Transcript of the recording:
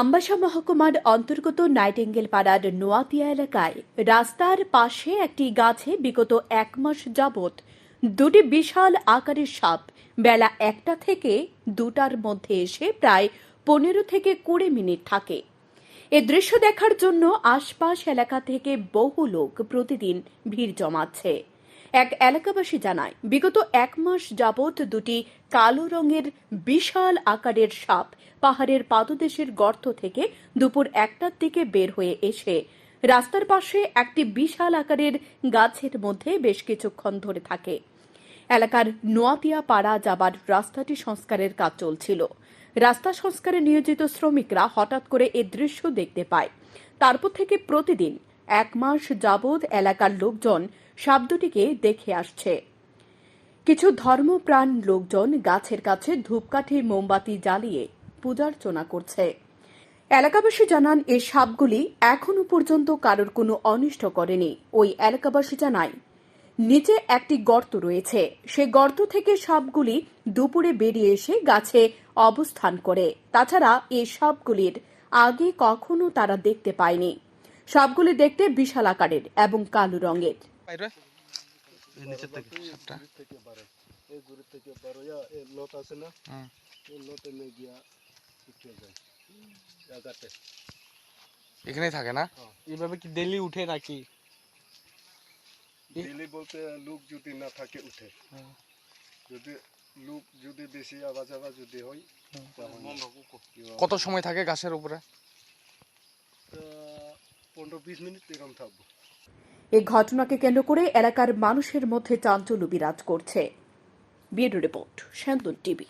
আম্বাসা মহকুমার অন্তর্গত নাইটেঙ্গেল পাড়ার নোয়াতিয়া এলাকায় রাস্তার পাশে একটি গাছে বিগত এক মাস যাবৎ দুটি বিশাল আকারের সাপ বেলা একটা থেকে দুটার মধ্যে এসে প্রায় পনেরো থেকে কুড়ি মিনিট থাকে। এ দৃশ্য দেখার জন্য আশপাশ এলাকা থেকে বহু লোক প্রতিদিন ভিড় জমাচ্ছে। এক এলাকাবাসী জানায়, বিগত এক মাস যাবৎ দুটি কালো রঙের বিশাল আকারের সাপ পাহাড়ের পাদদেশের গর্ত থেকে দুপুর একটার দিকে বের হয়ে এসে রাস্তার পাশে একটি বিশাল আকারের গাছের মধ্যে বেশ কিছুক্ষণ ধরে থাকে। এলাকার নোয়াতিয়া পাড়া যাবার রাস্তাটি সংস্কারের কাজ চলছিল। রাস্তা সংস্কারে নিয়োজিত শ্রমিকরা হঠাৎ করে এ দৃশ্য দেখতে পায়। তারপর থেকে প্রতিদিন এক মাস যাবৎ এলাকার লোকজন সাপ দুটিকে দেখে আসছে। কিছু ধর্মপ্রাণ লোকজন গাছের কাছে ধূপকাঠি মোমবাতি জ্বালিয়ে পূজার্চনা করছে। এলাকাবাসী জানান, এই সাপগুলি এখনও পর্যন্ত কারোর কোনো অনিষ্ট করেনি। ওই এলাকাবাসী জানায়, নিচে একটি গর্ত রয়েছে। সে গর্ত থেকে সাপগুলি দুপুরে বেরিয়ে এসে গাছে অবস্থান করে। তাছাড়া এই সাপগুলির আগে কখনো তারা দেখতে পায়নি। সাপগুলি দেখতে বিশাল আকারের এবং কালো রঙের। এই নিচের থেকে না? এইভাবে কি ডেলি উঠে নাকি? ডেলি বলতে লোক যদি না থাকে উঠে। যদি লোক যদি বেশি আওয়াজ আওয়াজ যদি হয় কত সময় থাকে গাছের উপরে? এই ঘটনাকে কেন্দ্র করে এলাকার মানুষের মধ্যে চাঞ্চল্য বিরাজ করছে। বিউরো রিপোর্ট শ্যান্তন টিভি।